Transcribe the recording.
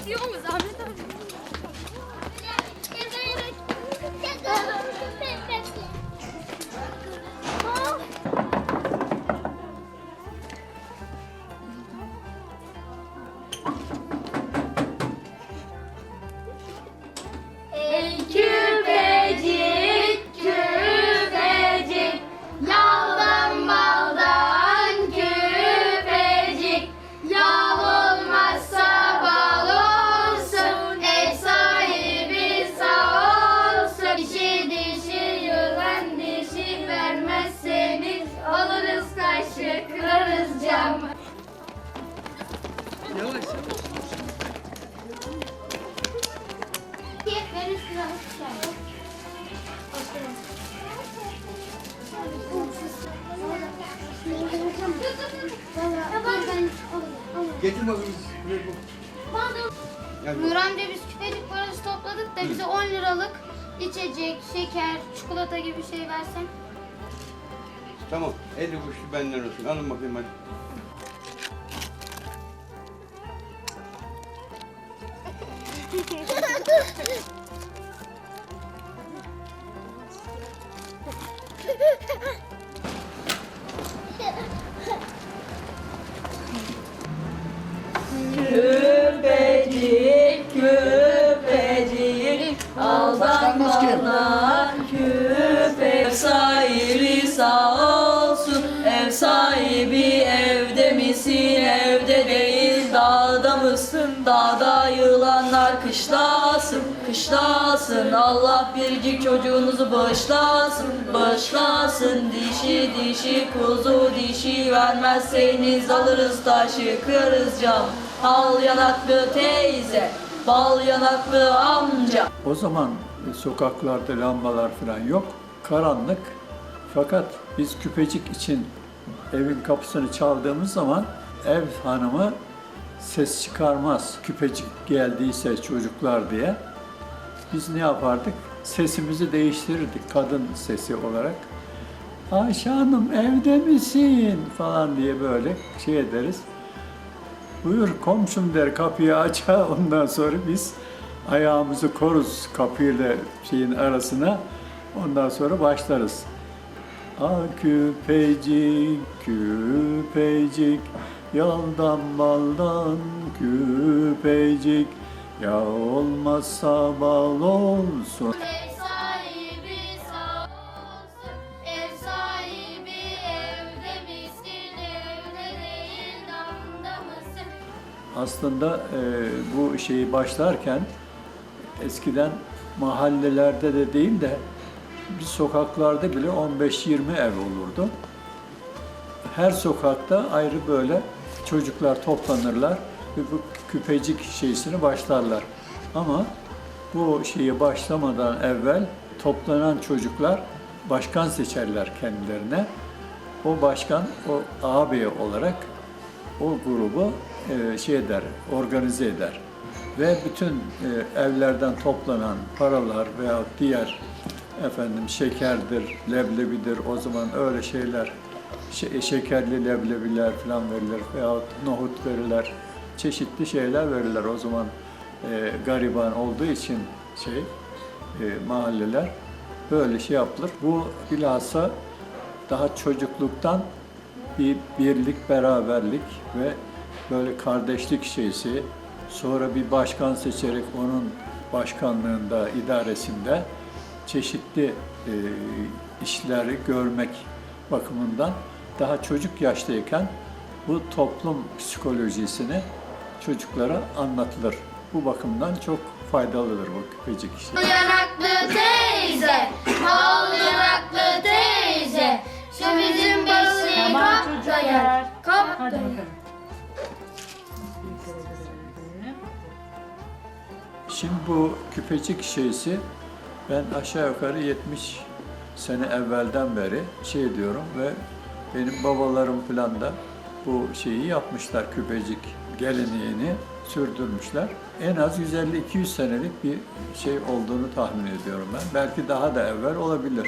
Gidiyor mu Zahmet? Getir bakayım. Buraya koy. Gel Nur bak. amca biz küpecik parası topladık da bize 10 liralık içecek, şeker, çikolata gibi bir şey versen. Tamam. 50 kuruş benden olsun. Alın bakayım hadi. Küpecik, küpecik, aldanmadan küpe. Ev sahibi sağ olsun, ev sahibi evde misin, evde değil, mısın, dağda yılanlar kışlasın, kışlasın. Allah biricik çocuğunuzu bağışlasın, bağışlasın. Dişi dişi kuzu dişi vermezseniz alırız taşı, kırarız cam. Al yanaklı teyze, bal yanaklı amca. O zaman sokaklarda lambalar falan yok. Karanlık. Fakat biz küpecik için evin kapısını çaldığımız zaman ev hanımı ses çıkarmaz. Küpecik geldiyse çocuklar diye. Biz ne yapardık? Sesimizi değiştirirdik kadın sesi olarak. Ayşe Hanım evde misin? falan diye böyle şey ederiz. Buyur komşum der kapıyı açar ondan sonra biz ayağımızı koruz kapıyla şeyin arasına ondan sonra başlarız. A küpecik küpecik yaldan baldan küpecik ya olmazsa bal olsun. Ev sahibi sağ olsun, ev sahibi evde misin, evde değil damda mısın? Aslında e, bu şeyi başlarken eskiden mahallelerde de değil de sokaklarda bile 15-20 ev olurdu. Her sokakta ayrı böyle çocuklar toplanırlar ve bu küpecik şeysini başlarlar. Ama bu şeyi başlamadan evvel toplanan çocuklar başkan seçerler kendilerine. O başkan o ağabey olarak o grubu e, şey eder, organize eder. Ve bütün e, evlerden toplanan paralar veya diğer efendim şekerdir, leblebidir o zaman öyle şeyler şe- şekerli leblebiler falan verilir veya nohut verirler. Çeşitli şeyler verirler o zaman e, gariban olduğu için şey e, mahalleler böyle şey yapılır. Bu bilhassa daha çocukluktan bir birlik, beraberlik ve böyle kardeşlik şeysi. Sonra bir başkan seçerek onun başkanlığında, idaresinde çeşitli e, işleri görmek bakımından daha çocuk yaştayken bu toplum psikolojisini çocuklara anlatılır. Bu bakımdan çok faydalıdır bu küpecik işi. Yanaklı teyze, bal yanaklı teyze, şu bizim kapta yer. Şimdi bu küpecik şeysi ben aşağı yukarı 70 sene evvelden beri şey diyorum ve benim babalarım falan da bu şeyi yapmışlar küpecik geleneğini sürdürmüşler. En az 150-200 senelik bir şey olduğunu tahmin ediyorum ben. Belki daha da evvel olabilir.